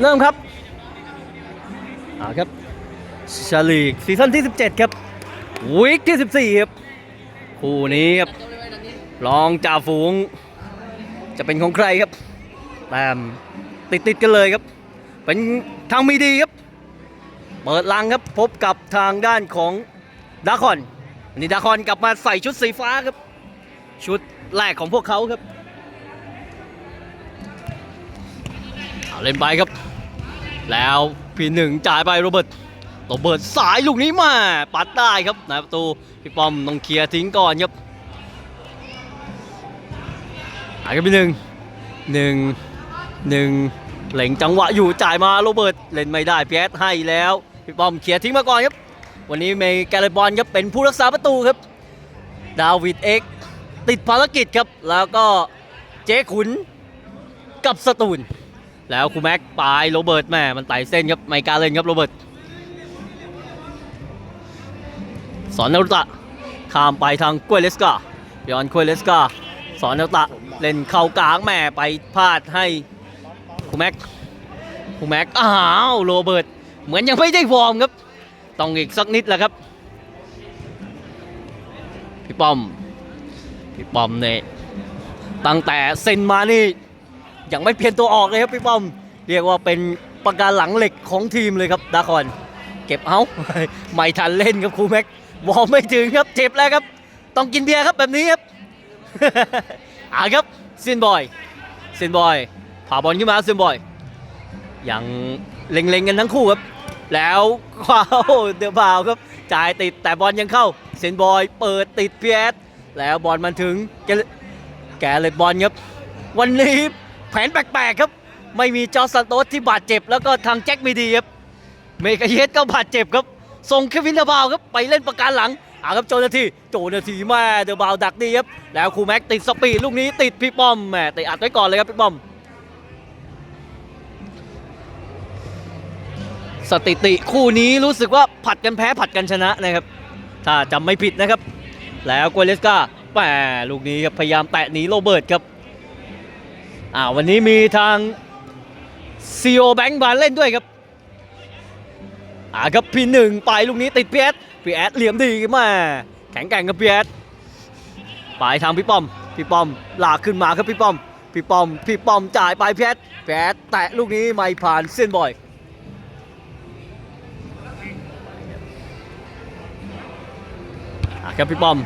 เริ่มครับอ่าครับชาลีกซีซั่นที่ 17 ครับวีคที่ 14 ครับ คู่นี้ครับรองจ่าฝูง จะเป็นของใครครับแต้มติดติดๆกันเลยครับ เป็นทางมีดีครับ เปิดลังครับพบกับทางด้านของดาคอนนนี้ดาคอนกลับมาใส่ชุดสีฟ้าครับ ชุดแรกของพวกเขาครับ เล่นไปครับ แล้วพี่หนึ่งจ่ายไปโรเบิร์ตโรเบิร์ตสายลูกนี้มา ปัดได้ครับนายประตูพี่ป้อมต้องเคลียร์ทิ้งก่อนครับหายกันพี่หนึ่งหนึ่งหนึ่งเหล่งจังหวะอยู่จ่ายมาโรเบิร์ตเล่นไม่ได้พีแอสให้แล้วพี่ป้อมเคลียร์ทิ้งมาก่อนครับ วันนี้เมย์แกลบอลครับเป็นผู้รักษาประตูครับ ดาวิดเอ็กติดภารกิจครับ แล้วก็เจ๊ขุนกับสตูล แล้วครูแม็กปลายโรเบิร์ตแม่มันไต่เส้นครับไม่กล้าเล่นครับโรเบิร์ตสอนนารุตะข้ามไปทางกล้วยเลสกาย้อนกล้วยเลสกาสอนนารุตะเล่นเข้ากลางแม่ไปพลาดให้ครูแม็กครูแม็กอ้าวโรเบิร์ตเหมือนยังไม่ได้ฟอร์มครับ ต้องอีกสักนิดแหละครับ พี่ป้อม พี่ป้อมเนี่ยตั้งแต่เซ็นมานี่ ยังไม่เพียนตัวออกเลยครับพี่ป้อม เรียกว่าเป็นประการหลังเหล็กของทีมเลยครับดาคอน เก็บเอาไม่ทันเล่นครับครูแม็กบอลไม่ถึงครับเจ็บแล้วครับ ต้องกินเบียร์ครับแบบนี้ครับอ่าครับเซนบอยเซนบอยผ่าบอลขึ้นมาเซนบอยยังเล็งๆกันทั้งคู่ครับ แล้วว้าวเดือบาวครับจ่ายติดแต่บอลยังเข้าเซนบอยเปิดติดเพียสแล้วบอลมันถึงแกแกเลตบอลครับ วันนี้ ผนแปลกๆครับ ไม่มีจอร์จซันโตสที่บาดเจ็บ แล้วก็ทางแจ็คมีดีครับ เมกาเยสก็บาดเจ็บครับ ส่งเควินเดอร์บาวครับไปเล่นประการหลังอ่าครับโจนาทีโจนาทีแม่เดอร์บาวดักดีครับ แล้วครูแม็กติดสปีดลูกนี้ติดพี่ป้อมแหม่ติดอัดไว้ก่อนเลยครับพี่ป้อม สถิติคู่นี้รู้สึกว่าผัดกันแพ้ผัดกันชนะนะครับ ถ้าจำไม่ผิดนะครับ แล้วกวเลสกาแหมลูกนี้ครับพยายามแตะหนีโรเบิร์ตครับ อ่าวันนี้มีทางซีโอแบงค์มาเล่นด้วยครับอ่าครับพี่หนึ่งไปลูกนี้ติดพีแอดพีแอดเหลี่ยมดีมาแข็งแกร่งกับพีแอดไปทางพี่ป้อมพี่ป้อมลากขึ้นมาครับพี่ป้อมพี่ป้อมพี่ป้อมจ่ายไปพีแอดพีแอดแตะลูกนี้ไม่ผ่านเส้นบอยอะครับพี่ป้อม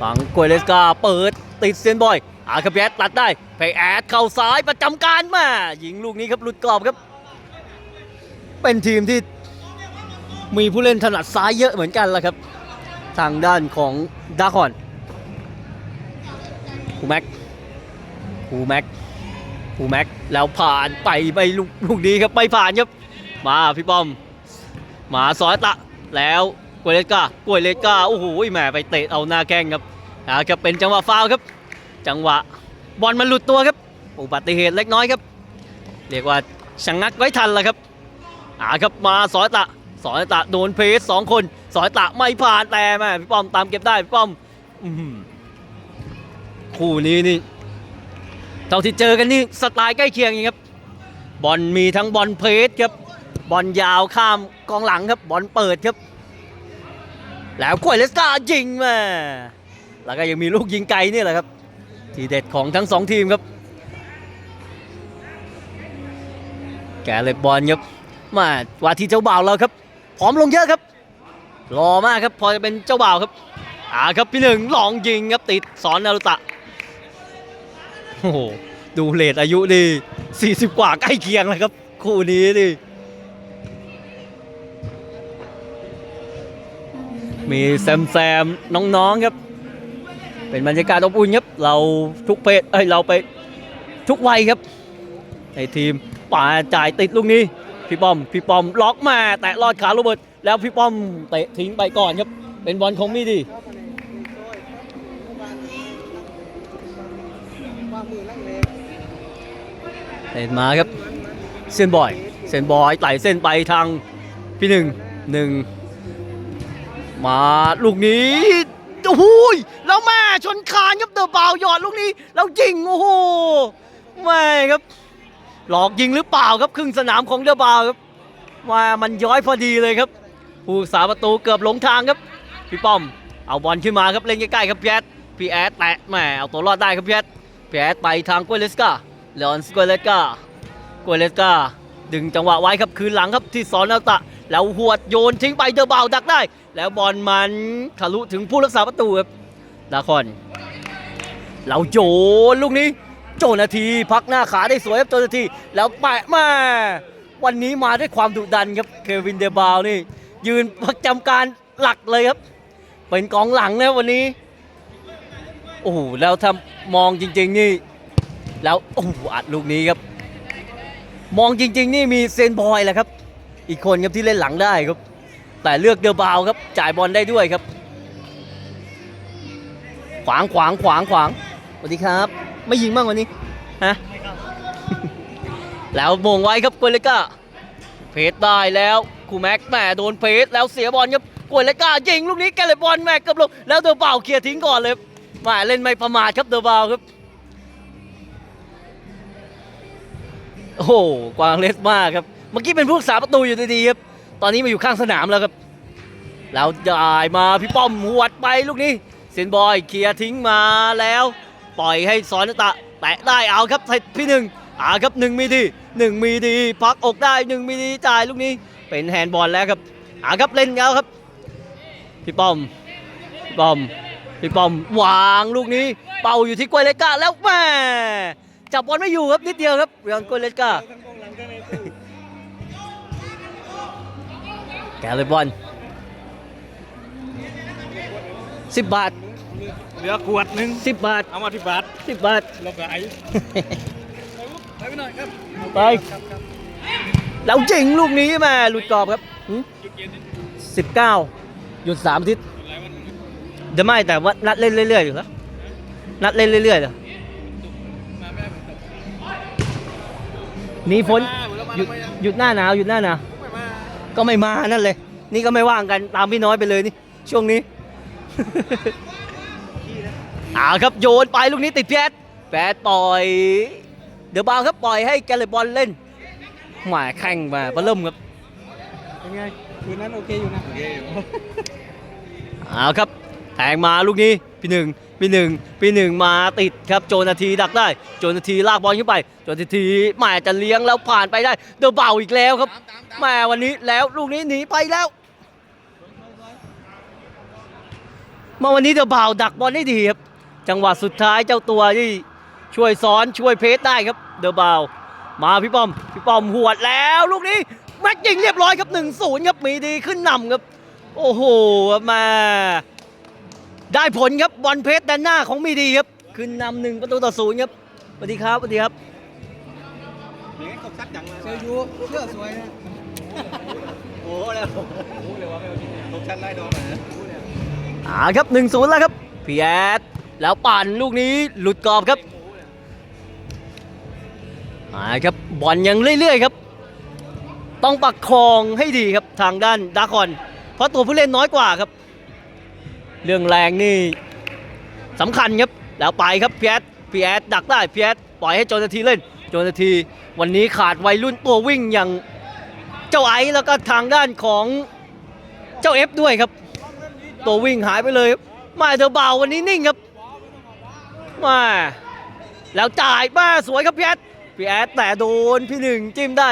ฝังกวยเลสกาเปิดติดเซียนบอย อาครับพี่แอดตัดได้ไปแอดเข้าซ้ายประจำการมายิงลูกนี้ครับหลุดกรอบครับ เป็นทีมที่มีผู้เล่นถนัดซ้ายเยอะเหมือนกันละครับ ทางด้านของดาคอนคูแม็กคูแม็กคูแม็กแล้วผ่านไปไปลูกลูกนี้ครับไม่ผ่านครับมาพี่ป้อม มาซอยตะแล้วกวยเลสกากวยเลสกาโอ้โหแหมไปเตะเอาหน้าแข้งครับนะครับเป็นจังหวะฟาวครับ จังหวะบอลมันหลุดตัวครับ อุบัติเหตุเล็กน้อยครับ เรียกว่าชะงงักไว้ทันแล้วครับอ่าครับมาสอยตะสอยตะโดนเพสสองคนสอยตะไม่ผ่านแต่แม่พี่ป้อมตามเก็บได้พี่ป้อมอือหือคู่นี้นี่เท่าที่เจอกันนี่สไตล์ใกล้เคียงอย่างครับบอลมีทั้งบอลเพสครับบอลยาวข้ามกองหลังครับบอลเปิดครับ แล้วกวยเลสกายิงมาแล้วก็ยังมีลูกยิงไกลนี่แหละครับ ทีเด็ดของทั้งสองทีมครับ แกเลยบบอลครับมาว่าทีเจ้าบ่าวเราครับพร้อมลงเยอะครับ รอมากครับ พอจะเป็นเจ้าบ่าวครับอ่าครับพี่หนึ่งลองยิงครับติดสอนนารุตะโอ้โหดูเลทอายุดี40 กว่าใกล้เคียงเลยครับ คู่นี้ดิมีแซมแซมน้องๆครับ เป็นบรรยากาศอบอุ่นครับเราทุกเพศเอ้ยเราไปทุกวัยครับในทีมป่าจ่ายติดลูกนี้พี่ป้อมพี่ป้อมล็อกมาแตะลอดขาโรเบิร์ตแล้วพี่ป้อมเตะทิ้งไปก่อนครับ เป็นบอลของมีดีเห็นมาครับเส้นบอยเส้นบอยไต่เส้นไปทางพี่หนึ่งหนึ่งมาลูกนี้ โอ้โหยแล้วแม่ชนคานครับเดอะบาวหยอดลูกนี้แล้วยิงโอ้โหแม่ครับ หลอกยิงหรือเปล่าครับครึ่งสนามของเดอะบาวครับว่ามันย้อยพอดีเลยครับ ผู้รักษาประตูเกือบหลงทางครับ พี่ป้อม เอาบอลขึ้นมาครับเล่นใกล้ๆครับพี่แอดพี่แอดแตะแหมเอาตัวรอดได้ครับพี่แอดพี่แอดไปทางกวยเลสกาเลอนสกวยเลสกากวยเลสกาดึงจังหวะไว้ครับคืนหลังครับที่สอนเอาตะ แล้วหวดโยนทิ้งไปเดอะบาวดักได้ แล้วบอลมันทะลุถึงผู้รักษาประตูครับดาคอนเราโยนลูกนี้ โจนาที พักหน้าขาได้สวยครับโจนาที แล้วแปะมาวันนี้มาด้วยความดุดันครับเควินเดบาวนี่ ยืนประจำการหลักเลยครับ เป็นกองหลังนะวันนี้ โอ้โหแล้วถ้ามองจริง ๆ นี่ แล้วโอ้โหอัดลูกนี้ครับ มองจริง ๆ นี่มีเซนบอยแหละครับ อีกคนครับที่เล่นหลังได้ครับ แต่เลือกเดอะบาวครับจ่ายบอลได้ด้วยครับ ขวางขวางขวางขวางสวัสดีครับ ไม่ยิงบ้างวันนี้ฮะแล้วมงไว้ครับกวยเลก้าเพจได้แล้วคูแม็กแหม่โดนเพจแล้วเสียบอลครับกวยเลก้ายิงลูกนี้แกเลยบอลแม่เกือบลงแล้วเดอะบาวเคลียร์ทิ้งก่อนเลยแหม่เล่นไม่ประมาทครับเดอะบาวครับโอ้โหกวางเลสมากครับ เมื่อกี้เป็นผู้รักษาประตูอยู่ดีๆครับ ตอนนี้มาอยู่ข้างสนามแล้วครับแล้วจ่ายมาพี่ป้อมหวดไปลูกนี้เซนบอยเคลียร์ทิ้งมาแล้ว ปล่อยให้สอนตะแตะได้เอาครับพี่หนึ่งอาครับหนึ่งมีดีหนึ่งมีดีพักอกได้หนึ่งมีดีจ่ายลูกนี้เป็นแฮนด์บอลแล้วครับอาครับเล่นแล้วครับ พี่ป้อมพี่ป้อมพี่ป้อมวางลูกนี้ เป่าอยู่ที่กวยเลกาแล้วแม่จับบอลไม่อยู่ครับนิดเดียวครับเรื่องกวยเลกา แกเลยบอลสิบบาทเหลือขวดหนึ่งสิบบาท เอามาที่บาทสิบบาทลงกับไอ้ไปไปหน่อยครับไปแล้วจริงลูกนี้แม่หลุดกรอบครับหยุดเย็นนิดสิบเก้าหยุดสามอาทิตย์อะไรมันเดี๋ยวไม่แต่ว่านัดเล่นเรื่อยๆอยู่แล้วนัดเล่นเรื่อยๆเลยมาไม่ได้ผมตกหนีฝนมาแล้วมาหยุดทำไมอะหยุดหน้าหนาวหยุดหน้าหนาวไม่มา ก็ไม่มานั่นเลย นี่ก็ไม่ว่างกันตามพี่น้อยไปเลยนี่ ช่วงนี้อ่าครับโยนไปลูกนี้ติดแพทแพทปล่อย เดี๋ยวบาวครับปล่อยให้แกเลยบอลเล่นหมายแข่งมาปะเริ่มครับเป็นไงคืนนั้นโอเคอยู่นะโอเคอยู่เอาครับ แทงมาลูกนี้พี่หนึ่งพี่หนึ่งพี่หนึ่งมาติดครับโจนาทีดักได้ โจนาทีลากบอลขึ้นไป โจนาทีแหม่จะเลี้ยงแล้วผ่านไปได้ เดอะเบาอีกแล้วครับแม่วันนี้แล้วลูกนี้หนีไปแล้วมาวันนี้เดอะเบาดักบอลได้ดีครับจังหวะสุดท้ายเจ้าตัวที่ช่วยซ้อนช่วยเพสได้ครับ เดอะเบามาพี่ป้อมพี่ป้อมหวดแล้วลูกนี้แม็กยิงเรียบร้อยครับ1นศูนย์ครับมีดีขึ้นนำครับ โอ้โหมา ได้ผลครับบอลเพชรด้านหน้าของมีดีครับขึ้นนำหนึ่งประตูต่อศูนย์ครับสวัสดีครับสวัสดีครับเลี้ยงตกซัดจังเลยเซลยูเชื่อสวยนะโอ้แล้วโอ้เลยว่าไม่เอาจริงตกชั้นไล่ดองเลยนะอ่าครับ1นศูนย์แล้วครับพีแอดแล้วปั่นลูกนี้หลุดกรอบครับอ่าครับบอลยังเรื่อยๆครับ ต้องปักครองให้ดีครับทางด้านดาคอนเพราะตัวผู้เล่นน้อยกว่าครับ เรื่องแรงนี่สำคัญครับแล้วไปครับพีแอดพีแอดดักได้พีแอดปล่อยให้โจนาทีเล่นโจนาที วันนี้ขาดวัยรุ่นตัววิ่งอย่างเจ้าไอซ์แล้วก็ทางด้านของเจ้าเอฟด้วยครับ ตัววิ่งหายไปเลยครับมาเธอเบาวันนี้นิ่งครับมาแล้วจ่ายมาสวยครับพีแอดพี่แอดแต่โดนพี่หนึ่งจิ้มได้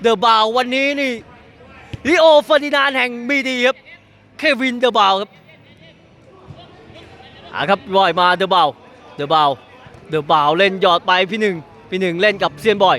เดอะบาววันนี้นี่ลิโอเฟอร์ดินานแห่งบีดีครับเควินเดอะบาวครับ อ่าครับลอยมาเดอะบาวเดอะบาวเดอะบาวเล่นหยอดไปพี่หนึ่งพี่หนึ่งเล่นกับเซียนบอย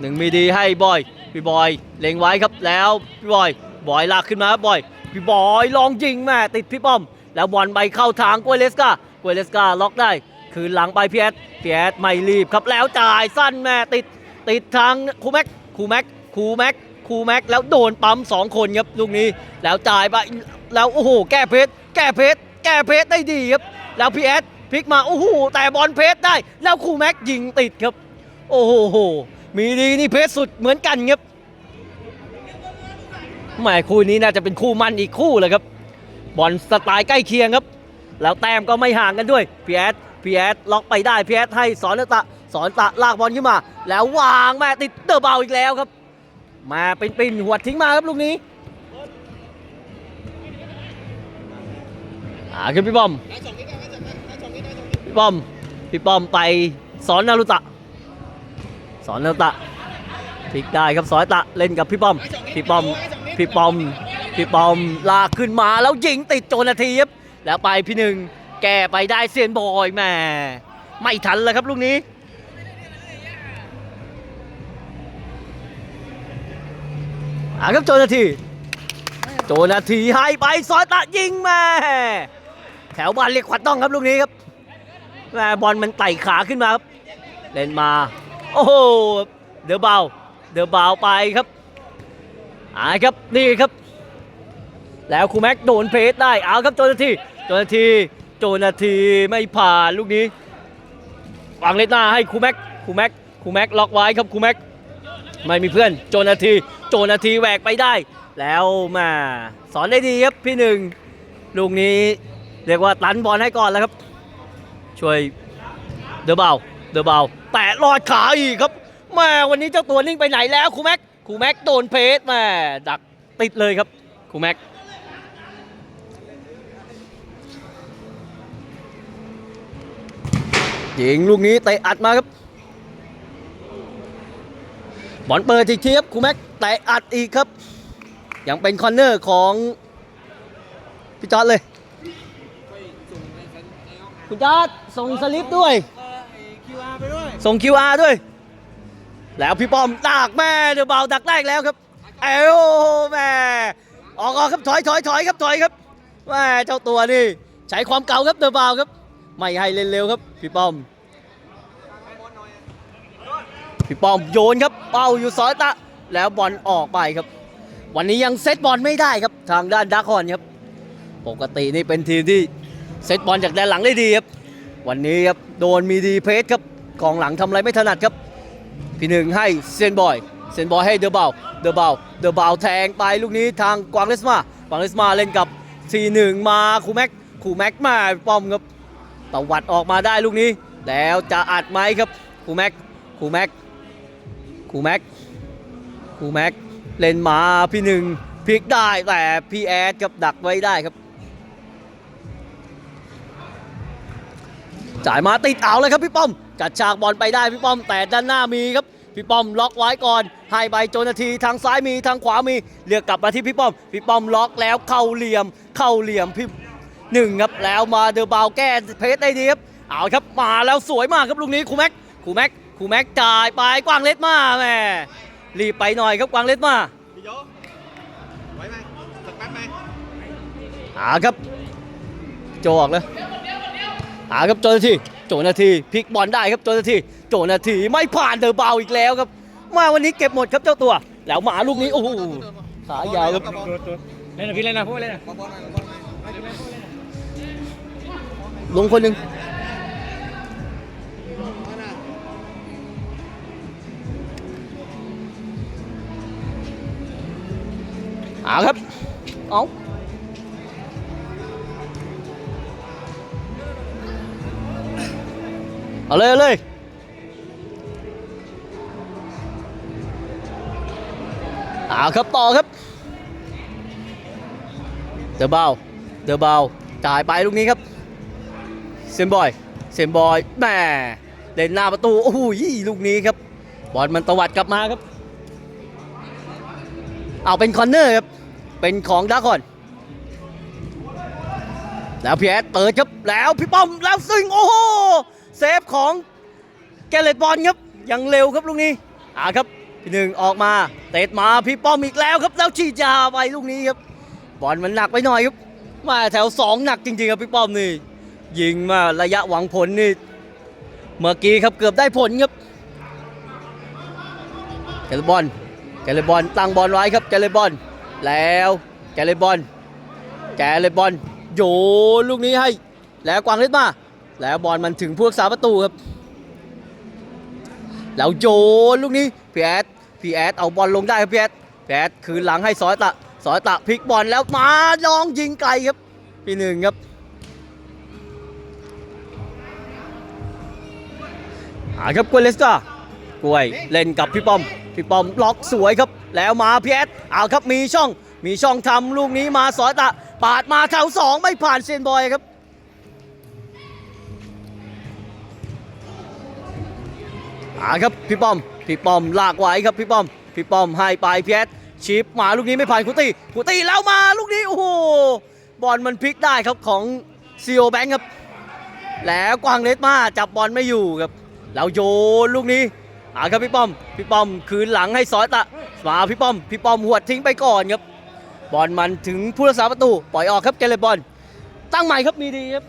หนึ่งมีดีให้บอยพี่บอยเล็งไว้ครับแล้วพี่บอยบอยลากขึ้นมาครับบอยพี่บอยลองยิงแม่ติดพี่ป้อม แล้วบอลไปเข้าทางกวยเลสกากวยเลสกาล็อกได้ คืนหลังไปเพียสเพียสไม่รีบครับแล้วจ่ายสั้นแม่ติดติดทางคูแม็กคูแม็กคูแม็กคูแม็กแล้วโดนปั๊มสองคนครับลูกนี้ แล้วจ่ายไปแล้วโอ้โหแก้เพชรแก้เพชร แก้เพชรได้ดีครับ แล้วพีเอสพลิกมา โอ้โห แต่บอลเพชรได้ แล้วคูแม็กยิงติดครับ โอ้โห มีดีนี่เพชรสุดเหมือนกันครับแหมคู่นี้น่าจะเป็นคู่มันอีกคู่เลยครับ บอลสไตล์ใกล้เคียงครับ แล้วแต้มก็ไม่ห่างกันด้วยพีแอดพีแอดล็อกไปได้พีแอดให้สอนตะสอนตะลากบอลขึ้นมา แล้ววางแม่ติดเตอร์เบาอีกแล้วครับ มาเป็นปินหัวดทิ้งมาครับลูกนี้ ดได้สองนิดพี่ป้อมพี่ป้อมไปสอนนารุตะ สอนนารุตะพลิกได้ครับสอนตะเล่นกับพี่ป้อมพี่ป้อมพี่ป้อมพี่ป้อมลากขึ้นมาแล้วยิงติดโจนาทีครับแล้วไปพี่หนึ่งแก้ไปได้เซียนบอยแม่ไม่ทันแล้วครับลูกนี้อ่าครับโจนาที โจนาทีให้ไปซอยตะยิงแม่ แถวบ้านเรียกขวัญต้องครับลูกนี้ครับแม่บอลมันไต่ขาขึ้นมาครับเล่นมา โอ้โหเดือบาเดือบาไปครับอ่าครับนี่ครับ แล้วครูแม็กโดนเพสได้เอาครับโจนาทีโจนาทีโจนาทีไม่ผ่านลูกนี้วางเล่นหน้าให้ครูแม็กครูแม็กครูแม็กล็อกไว้ครับครูแม็กไม่มีเพื่อนโจนาทีโจนาทีแหวกไปได้ แล้วมาสอนได้ดีครับพี่หนึ่งลูกนี้ เรียกว่าตันบอลให้ก่อนแล้วครับ ช่วยเดอะเบาเดอะเบาแตะลอดขาอีกครับแม่วันนี้เจ้าตัวนิ่งไปไหนแล้วครูแม็กครูแม็กโดนเพสแม่ดักติดเลยครับครูแม็กยิงลูกนี้เตะอัดมาครับบอลเปิดอีกทีครับครูแม็กเตะอัดอีกครับ ยังเป็นคอนเนอร์ของพี่จอร์ดเลย คุณจอดส่งสลิปด้วยคิวอาร์ไปด้วยส่ง QR ด้วย แล้วพี่ป้อมดักแม่เดี๋ยวเบาดักแรกแล้วครับ เอ้วแม่ออกออกครับถอยถอยถอยครับถอยครับแม่เจ้าตัวนี่ใช้ความเก่าครับเดอะเบาครับ ไม่ให้เล่นเร็วครับ พี่ป้อม พี่ป้อมโยนครับ เป้าอยู่ซอยตะ แล้วบอลออกไปครับ วันนี้ยังเซตบอลไม่ได้ครับ ทางด้านดาร์คอนครับ ปกตินี่เป็นทีมที่ เซตบอลจากแดนหลังได้ดีครับ วันนี้ครับโดนมีดีเพสครับกองหลังทำอะไรไม่ถนัดครับ พี่หนึ่งให้เซนบอย เซนบอยให้เดอะเบาเดอะเบาเดอะเบาแทงไปลูกนี้ทางกวางเลสมากวางเลสมาเล่นกับ4-1มาคูแม็กคูแม็กมาป้อมครับตวัดออกมาได้ลูกนี้ แล้วจะอัดไหมครับคูแม็กคูแม็กคูแม็กคูแม็กเล่นมาพี่หนึ่งพลิกได้แต่พี่แอดครับดักไว้ได้ครับ จ่ายมาติดเอาเลยครับพี่ป้อมจัดฉากบอลไปได้พี่ป้อมแต่ด้านหน้ามีครับพี่ป้อมล็อกไว้ก่อนให้ใบโจนาทีทางซ้ายมีทางขวามีเลือกกลับมาที่พี่ป้อม พี่ป้อมล็อกแล้วเข้าเหลี่ยม เข้าเหลี่ยมพี่หนึ่งครับแล้วมาเดอะบาวแก้เพชรได้ดีครับเอาครับมาแล้วสวยมากครับลูกนี้ครูแม็กครูแม็กครูแม็กจ่ายไปกว้างเล็ดมาแม่รีบไปหน่อยครับกว้างเล็ดมาพี่โยไว้ไหมสักแป๊บไหมหาครับโจออกเลย หาครับโจนาทีโจนาทีพลิกบอลได้ครับโจนาทีโจนาทีไม่ผ่านเดอะเบาอีกแล้วครับ มาวันนี้เก็บหมดครับเจ้าตัว แล้วหมาลูกนี้โอ้โหขายาวครับเล่นนะพี่เล่นนะพูดเล่นนะบอลบอลหน่อยบอลหน่อยไม่ได้ไม่ได้ลงคนหนึ่งเอาครับ เอา เอาเลยเอาเลยเอาครับต่อครับ เดอะบาเดอะบาจ่ายไปลูกนี้ครับ เซมบอย เซมบอยแหม่เล่นหน้าประตู โอ้โหลูกนี้ครับ บอลมันตวัดกลับมาครับ เอาเป็นคอนเนอร์ครับ เป็นของดาคอน แล้วพี่แอดเปิดครับ แล้วพี่ป้อม แล้วซึ่งโอ้โห เซฟของแกเลตบอลครับยังเร็วครับลูกนี้อ่าครับพี่หนึ่งออกมาเตะมาพี่ป้อมอีกแล้วครับแล้วฉีดยาไปลูกนี้ครับบอลมันหนักไปหน่อยครับมาแถวสองหนักจริงๆครับพี่ป้อมนี่ยิงมาระยะหวังผลนี่เมื่อกี้ครับเกือบได้ผลครับแกเลบอลแกเลบอลตั้งบอลไว้ครับแกเลบอลแล้วแกเลบอลแกเลบอลโยนลูกนี้ให้แล้วกวางเล็ดมา แล้วบอลมันถึงพวกสาประตูครับ แล้วโยนลูกนี้พีแอดพีแอดเอาบอลลงได้ครับพีแอดพีแอดคืนหลังให้สอยตะสอยตะพลิกบอลแล้วมาลองยิงไกลครับพีหนึ่งครับอาครับกล้วยเลสกากล้วยเล่นกับพี่ป้อม พี่ป้อมล็อกสวยครับ แล้วมาพีเอสเอาครับมีช่อง มีช่องทำลูกนี้มาสอยตะ ปาดมาแถวสองไม่ผ่านเซนบอยครับ อ่าครับพี่ป้อมพี่ป้อมลากไว้ครับพี่ป้อมพี่ป้อมให้ไปพีเอสชิปมาลูกนี้ไม่ผ่านคูตี้คูตี้แล้วมาลูกนี้โอ้โหบอลมันพลิกได้ครับของซีโอแบงค์ครับ แล้วกวางเลสมาจับบอลไม่อยู่ครับแล้วโยนลูกนี้อ่าครับพี่ป้อมพี่ป้อมคืนหลังให้สอยตะมาพี่ป้อมพี่ป้อมหวดทิ้งไปก่อนครับบอลมันถึงผู้รักษาประตูปล่อยออกครับเกเรบอลตั้งใหม่ครับมีดีครับ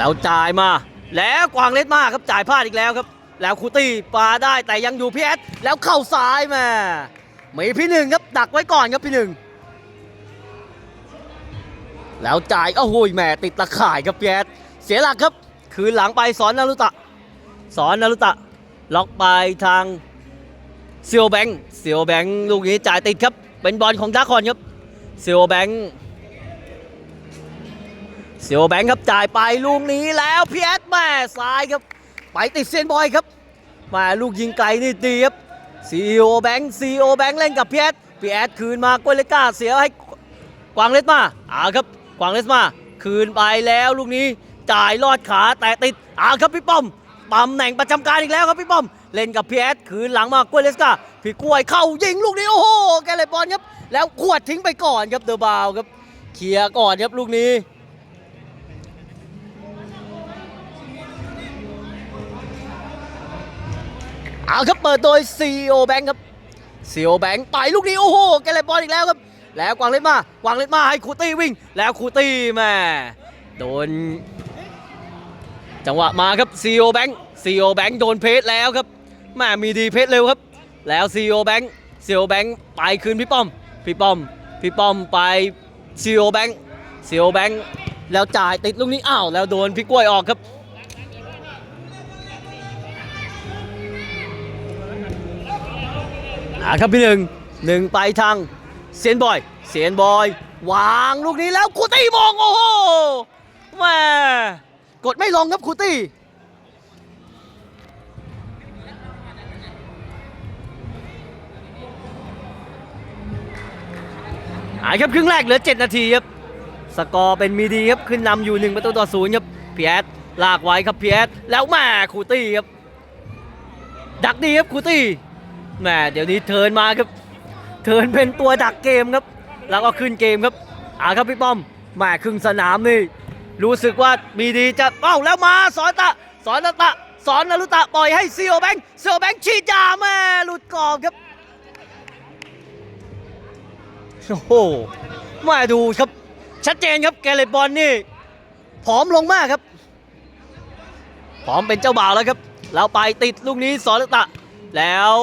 แล้วจ่ายมา แล้วกวางเลสมากครับจ่ายพลาดอีกแล้วครับ แล้วคูตี้ปาได้แต่ยังอยู่พีเอสแล้วเข้าซ้ายมามีพี่หนึ่งครับดักไว้ก่อนครับพี่หนึ่งแล้วจ่ายโอ้โหแหม่ติดตะข่ายครับพีเอสเสียหลักครับ คืนหลังไปสอนนารุตะ สอนนารุตะ ล็อกไปทางเซียวแบงค์เซียวแบงค์ลูกนี้จ่ายติดครับ เป็นบอลของดาคอนครับเซียวแบงค์ เซียวแบงค์ครับจ่ายไปลูกนี้แล้วพีเอสแม่ซ้ายครับ ไปติดเซียนบอยครับมาลูกยิงไกลนี่ดีครับซีโอแบงค์ซีโอแบงค์เล่นกับพีเอสพีเอสคืนมากวยเลก้าเสียให้กวางเลสมาอ่าครับกวางเลสมา คืนไปแล้วลูกนี้จ่ายลอดขาแต่ติดอ่าครับพี่ป้อมตำแหน่งประจำการอีกแล้วครับพี่ป้อม เล่นกับพีเอสคืนหลังมากวยเลสกาพี่กล้วยเข้ายิงลูกนี้โอ้โหแกเลยบอลครับแล้วขวดทิ้งไปก่อนครับเดอะบาวครับเคลียร์ก่อนครับลูกนี้ เอาครับเปิดโดยซีโอแบงค์ครับซีโอแบงค์ไปลูกนี้โอ้โหแกเลยบอลอีกแล้วครับ แล้วกวางเล่นมากวางเล่นมาให้คูตี้วิ่ง แล้วคูตี้แม่โดน จังหวะมาครับซีโอแบงค์ซีโอแบงค์โดนเพจแล้วครับแม่มีดีเพจเร็วครับ แล้วซีโอแบงค์ซีโอแบงค์ไปคืนพี่ป้อม พี่ป้อม พี่ป้อมไปซีโอแบงค์ซีโอแบงค์แล้วจ่ายติดลูกนี้อ้าวแล้วโดนพี่กล้วยออกครับ อ่าครับพี่หนึ่งหนึ่งไปทางเซียนบอย เซียนบอย วางลูกนี้แล้วคูตี้มองโอ้โหแม่กดไม่ลงครับคูตี้อ่าครับครึ่งแรกเหลือ 7 นาทีครับ สกอร์เป็นมีดีครับขึ้นนำอยู่ 1 ประตูต่อศูนย์ครับพีแอดลากไว้ครับพีแอดแล้วแม่คูตี้ครับ ดักดีครับคูตี้ แหมเดี๋ยวนี้เทินมาครับ เทินเป็นตัวดักเกมครับ แล้วก็ขึ้นเกมครับอ่าครับพี่ป้อมแหมครึ่งสนามนี่ รู้สึกว่ามีดีจะเอ้าแล้วมาสอนตะสอนตะตะสอนนารุตะปล่อยให้ซีโอแบงค์ซีโอแบงค์ฉีดาแม่หลุดกรอบครับโอ้โหมาดูครับ ชัดเจนครับแกเลบอลนี่ผอมลงมากครับผอมเป็นเจ้าบ่าวแล้วครับแล้วไปติดลูกนี้สอนตะ แล้ว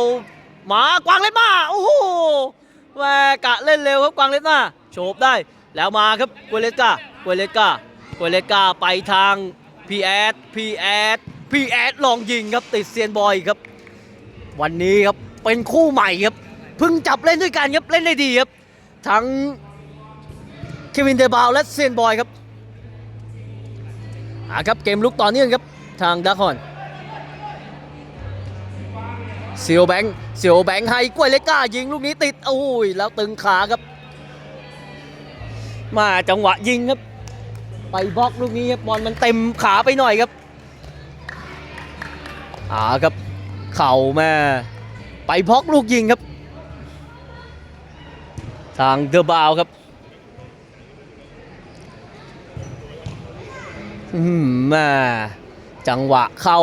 มากวางเล่นมาโอ้โหแหม่กะเล่นเร็วครับกวางเล่นมาโฉบได้แล้วมาครับกวยเลกากวยเลกากวยเลกาไปทางพีแอดพีแอดพีแอดลองยิงครับติดเซียนบอยครับ วันนี้ครับเป็นคู่ใหม่ครับเพิ่งจับเล่นด้วยกันครับเล่นได้ดีครับทั้งเควินเดบาวและเซียนบอยครับอ่าครับเกมลุกต่อเนื่องครับทางดาร์คอน เซียวแบงค์เซียวแบงค์ให้กล้วยเล็กก้ายิงลูกนี้ติดโอ้ยแล้วตึงขาครับ มาจังหวะยิงครับ ไปบล็อกลูกนี้ครับบอลมันเต็มขาไปหน่อยครับอ่าครับ เข่าแม่ไปบล็อกลูกยิงครับ ทางเดอะบาวครับอืมแม่จังหวะเข้า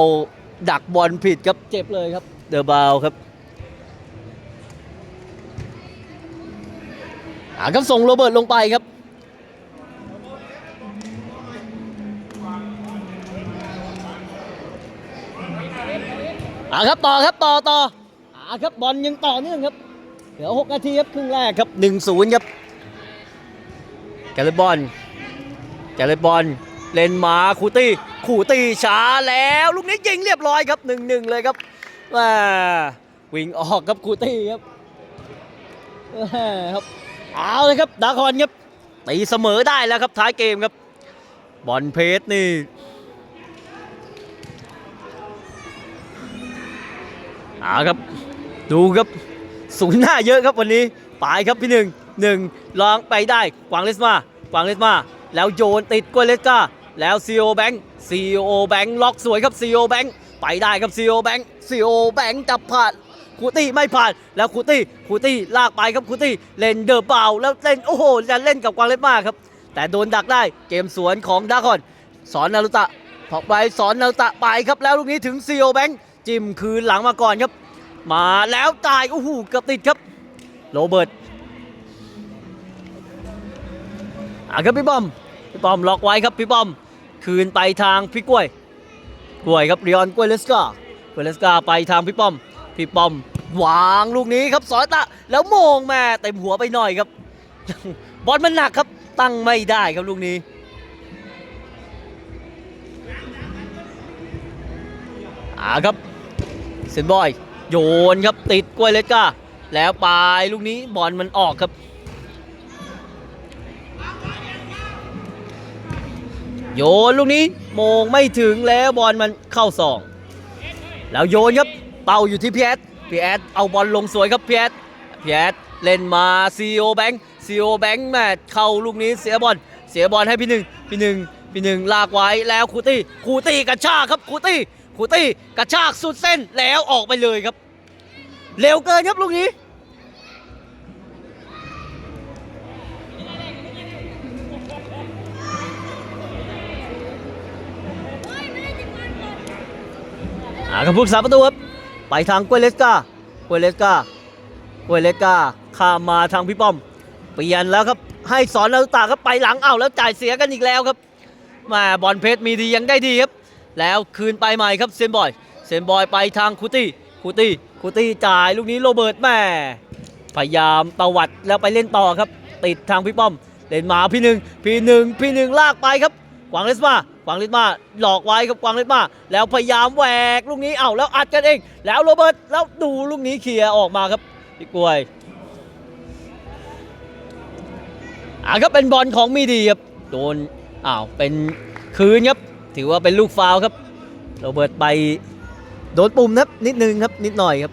ดักบอลผิดครับเจ็บเลยครับ เดอะบาวครับอ่าครับส่งโรเบิร์ตลงไปครับอ่าครับต่อครับต่อต่ออ่าครับบอลยังต่อเนื่องครับ เหลือ 6 นาทีครับครึ่งแรกครับ 1-0 ครับแกลเลบอลแกลเลบอลเล่นมาคูตี้ คูตี้ช้าแล้ว ลูกนี้ยิงเรียบร้อยครับ 1-1 เลยครับ ว้าวิ่งออกครับคูตี้ครับครับเอาเลยครับดาคอนครับตีเสมอได้แล้วครับท้ายเกมครับ บอลเพชรนี่เอาครับ ดูครับสูงหน้าเยอะครับวันนี้ไปครับพี่หนึ่งหนึ่งลองไปได้กวางเลสมากวางเลสมา แล้วโยนติดกวยเลสกาแล้วซีโอแบงค์ซีโอแบงค์ล็อกสวยครับซีโอแบงค์ ไปได้ครับซีโอแบงค์ซีโอแบงค์จับผ่านคูตี้ไม่ผ่านแล้วคูตี้คูตี้ลากไปครับคูตี้เล่นเดอร์เปล่าแล้วเล่นโอ้โหจะเล่นกับกวางเลสมากครับ แต่โดนดักได้เกมสวนของดาคอน สอนนารุตะพอไปสอนนารุตะไปครับแล้วลูกนี้ถึงซีโอแบงค์จิ้มคืนหลังมาก่อนครับ มาแล้วจ่ายโอ้โหเกือบติดครับโรเบิร์ตอะครับพี่บอมพี่บอมล็อกไว้ครับพี่บอม คืนไปทางพี่กล้วย กล้วยครับเรียนกล้วยเลสกากล้วยเลสกาไปทางพี่ป้อม พี่ป้อมวางลูกนี้ครับสอยตะแล้วโมงแม่เต็มหัวไปหน่อยครับ บอลมันหนักครับตั้งไม่ได้ครับลูกนี้อาครับเซนบอยโยนครับติดกล้วยเลสกาแล้วปลายลูกนี้บอลมันออกครับ โยนลูกนี้ โมงไม่ถึงแล้วบอลมันเข้าสอง แล้วโยนครับเป่าอยู่ที่พีแอดพีแอดเอาบอลลงสวยครับพีแอดพีแอดเล่นมาซีโอแบงค์ซีโอแบงค์แมทเข้าลูกนี้เสียบอลเสียบอลให้พี่หนึ่งพี่หนึ่งพี่หนึ่งลากไว้แล้วคูตี้คูตี้กระชากครับคูตี้คูตี้กระชากสุดเส้นแล้วออกไปเลยครับ เร็วเกินครับลูกนี้ หากับผู้สาประตูครับไปทางกวยเลสกากวยเลสกากวยเลสกาข้ามมาทางพี่ป้อม เปลี่ยนแล้วครับ ให้สอนนารุตะครับไปหลังเอ้าแล้วจ่ายเสียกันอีกแล้วครับมาบอลเพชรมีดียังได้ดีครับ แล้วคืนไปใหม่ครับเซนบอยเซนบอยไปทางคูตี้คูตี้คูตี้จ่ายลูกนี้โรเบิร์ตแม่พยายามตวัดแล้วไปเล่นต่อครับ ติดทางพี่ป้อมเล่นมาพี่หนึ่งพี่หนึ่งพี่หนึ่งลากไปครับกวางเลสมา กวางเลสมาหลอกไว้ครับกวางเลสมา แล้วพยายามแหวกลูกนี้เอ้าแล้วอัดกันเอง แล้วโรเบิร์ตแล้วดูลูกนี้เคลียร์ออกมาครับพี่กวยอ่าครับเป็นบอลของมีดีครับโดนอ้าวเป็นคืนครับถือว่าเป็นลูกฟาวครับโรเบิร์ตไปโดนปุ่มครับนิดนึงครับนิดหน่อยครับ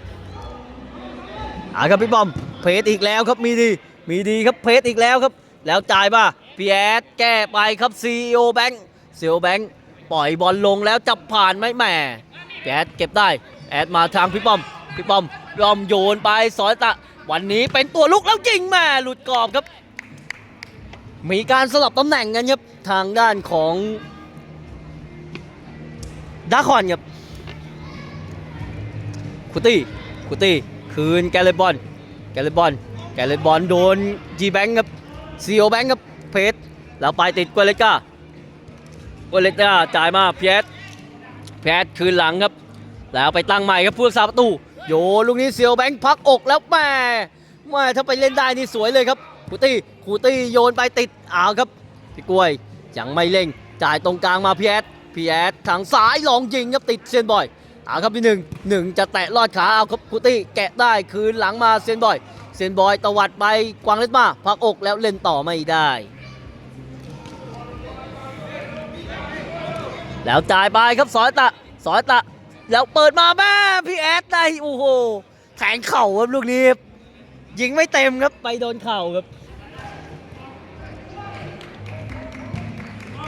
อ่าครับพี่บอมเพจอีกแล้วครับมีดีมีดีครับเพจอีกแล้วครับ แล้วจ่ายมาพีแอดแก้ไปครับซีโอแบงค์ ซีโอแบงค์ปล่อยบอลลงแล้วจับผ่านไหมแหม่แอดเก็บได้ แอดมาทางพี่ป้อม พี่ป้อมยอมโยนไปสอยตะ วันนี้เป็นตัวลุกแล้วจริงแม่หลุดกรอบครับ มีการสลับตำแหน่งกันครับ ทางด้านของดาคอนครับคุตี้คุตี้คืนแกเลบอลแกเลบอลแกเลบอลโดนจีแบงค์ครับซีโอแบงค์ครับเพชรแล้วไปติดกวเลก้า กวเลก้าจ่ายมาเพียสเพียสคืนหลังครับ แล้วไปตั้งใหม่ครับผู้รักษาประตู โยลูกนี้เซียวแบงค์พักอกแล้วแม่แม่ถ้าไปเล่นได้นี่สวยเลยครับคูตี้คูตี้โยนไปติดอ้าวครับพี่กล้วยยังไม่เล่งจ่ายตรงกลางมาพีแอดพีแอดทางซ้ายลองยิงครับติดเซียนบอยอ้าวครับพี่หนึ่งหนึ่งจะแตะลอดขาเอาครับคูตี้แกะได้คืนหลังมาเซียนบอย เซียนบอยตวัดไปกวางเล็ดมาพักอกแล้วเล่นต่อไม่ได้ แล้วจ่ายไปครับสอยตะสอยตะ แล้วเปิดมาแม่พี่แอดได้โอ้โหแทงเข่าครับลูกนี้ยิงไม่เต็มครับไปโดนเข่าครับ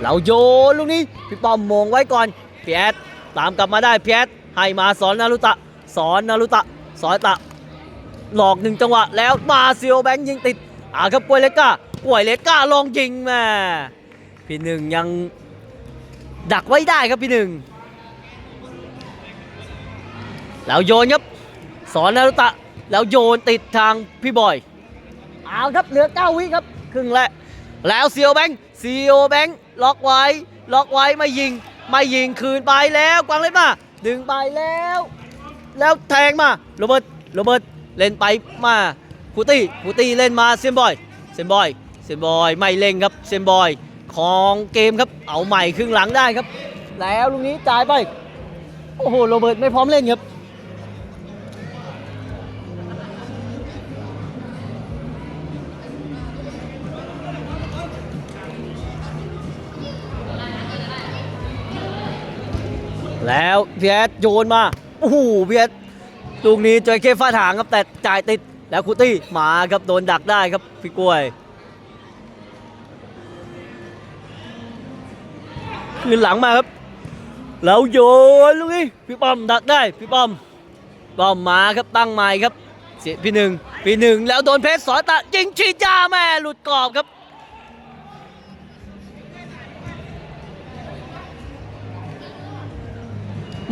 เราโยนลูกนี้พี่ป้อมมงไว้ก่อนพี่แอดตามกลับมาได้พี่แอดให้มาสอนนารุตะ สอนนารุตะ สอนตะ หลอกหนึ่งจังหวะแล้วมาเซียวแบงค์ยิงติดอ่าครับกวยเล็กก้ากวยเล็กก้าลองยิงแม่พี่หนึ่งยัง ดักไว้ได้ครับพี่หนึ่งแล้วโยนครับ สอนนารุตะ แล้วโยนติดทางพี่บอยเอาครับเหลือ9วิครับ ครึ่งแรกแล้วซียวแบงค์ซียวแบงค์ล็อกไว้ ล็อกไว้ไม่ยิง ไม่ยิงคืนไปแล้วกวางเล่นมาดึงไปแล้ว แล้วแทงมาโรเบิร์ตโรเบิร์ตเล่นไปมาคูตี้คูตี้เล่นมาเซยนบอยเซยนบอยเซยนบอยไม่เล่งครับเซยนบอย ของเกมครับเอาใหม่ครึ่งหลังได้ครับ แล้วลูกนี้จ่ายไปโอ้โหโรเบิร์ตไม่พร้อมเล่นครับแล้วเพียสโยนมา โอ้โหเพียสลูกนี้จอยเคฟาดหางครับแต่จ่ายติดแล้วคูตี้มาครับโดนดักได้ครับพี่กล้วย คืนหลังมาครับ แล้วโยนลูกนี้พี่ป้อมดักได้พี่ป้อมป้อมมาครับตั้งใหม่ครับเสียพี่หนึ่งพี่หนึ่งแล้วโดนเพชรสอตะยิงชีจ้าแม่หลุดกรอบครับ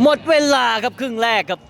หมดเวลาครับครึ่งแรกครับ